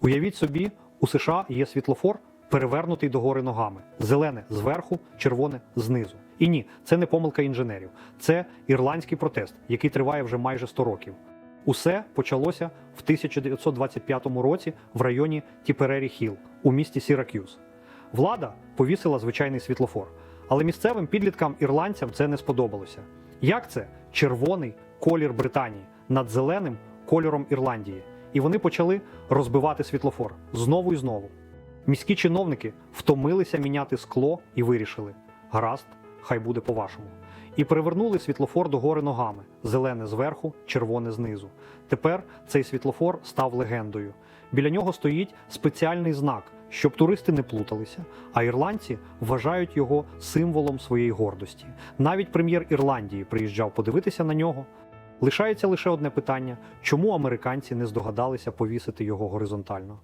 Уявіть собі, у США є світлофор, перевернутий догори ногами: зелене зверху, червоне знизу. І ні, це не помилка інженерів, це ірландський протест, який триває вже майже 100 років. Усе почалося в 1925 році в районі Тіперері Хіл у місті Сірак'юз. Влада повісила звичайний світлофор, але місцевим підліткам ірландцям це не сподобалося. Як це червоний колір Британії над зеленим кольором Ірландії? І вони почали розбивати світлофор знову і знову. Міські чиновники втомилися міняти скло і вирішили: гаразд, хай буде по-вашому. І перевернули світлофор догори ногами: зелене зверху, червоне знизу. Тепер цей світлофор став легендою. Біля нього стоїть спеціальний знак, щоб туристи не плуталися. А ірландці вважають його символом своєї гордості. Навіть прем'єр Ірландії приїжджав подивитися на нього. Лишається лише одне питання: чому американці не здогадалися повісити його горизонтально?